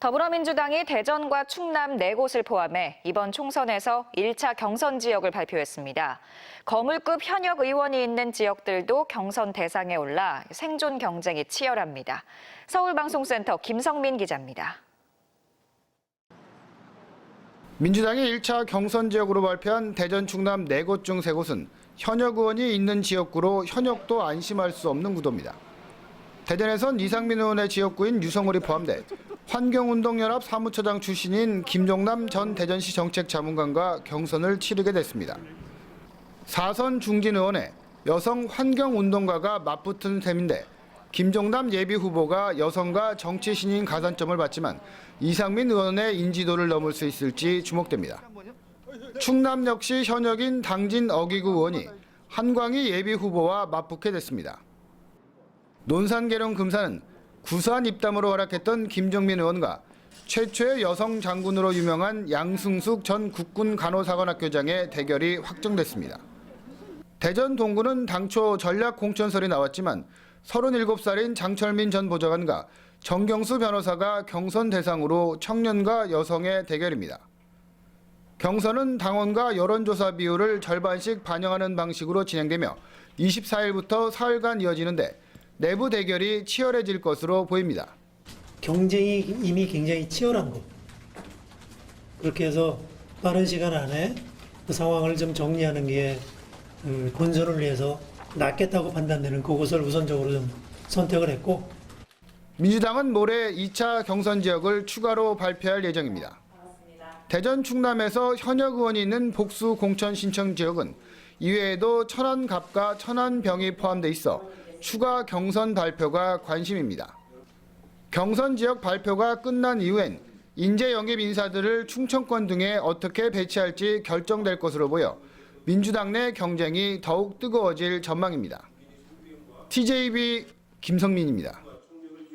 더불어민주당이 대전과 충남 네 곳을 포함해 이번 총선에서 1차 경선 지역을 발표했습니다. 거물급 현역 의원이 있는 지역들도 경선 대상에 올라 생존 경쟁이 치열합니다. 서울방송센터 김성민 기자입니다. 민주당이 1차 경선 지역으로 발표한 대전 충남 4곳 중 3곳은 현역 의원이 있는 지역구로 현역도 안심할 수 없는 구도입니다. 대전에선 이상민 의원의 지역구인 유성울이 포함돼 환경운동연합 사무처장 출신인 김종남 전 대전시 정책자문관과 경선을 치르게 됐습니다. 사선 중진 의원의 여성 환경운동가가 맞붙은 셈인데 김종남 예비 후보가 여성과 정치 신인 가산점을 받지만 이상민 의원의 인지도를 넘을 수 있을지 주목됩니다. 충남 역시 현역인 당진 어기구 의원이 한광희 예비 후보와 맞붙게 됐습니다. 논산계룡 금산은 구수한 입담으로 활약했던 김정민 의원과 최초의 여성 장군으로 유명한 양승숙 전 국군 간호사관학교장의 대결이 확정됐습니다. 대전 동구는 당초 전략 공천설이 나왔지만 37살인 장철민 전 보좌관과 정경수 변호사가 경선 대상으로 청년과 여성의 대결입니다. 경선은 당원과 여론조사 비율을 절반씩 반영하는 방식으로 진행되며 24일부터 사흘간 이어지는데 내부 대결이 치열해질 것으로 보입니다. 경쟁이 이미 굉장히 치열합니다. 그렇게 해서 빠른 시간 안에 그 상황을 좀 정리하는 게 그 본선을 위해서 낫겠다고 판단되는 그곳을 우선적으로 좀 선택을 했고 민주당은 모레 2차 경선 지역을 추가로 발표할 예정입니다. 대전 충남에서 현역 의원이 있는 복수 공천 신청 지역은 이외에도 천안갑과 천안병이 포함돼 있어 추가 경선 발표가 관심입니다. 경선 지역 발표가 끝난 이후엔 인재 영입 인사들을 충청권 등에 어떻게 배치할지 결정될 것으로 보여 민주당 내 경쟁이 더욱 뜨거워질 전망입니다. TJB 김성민입니다.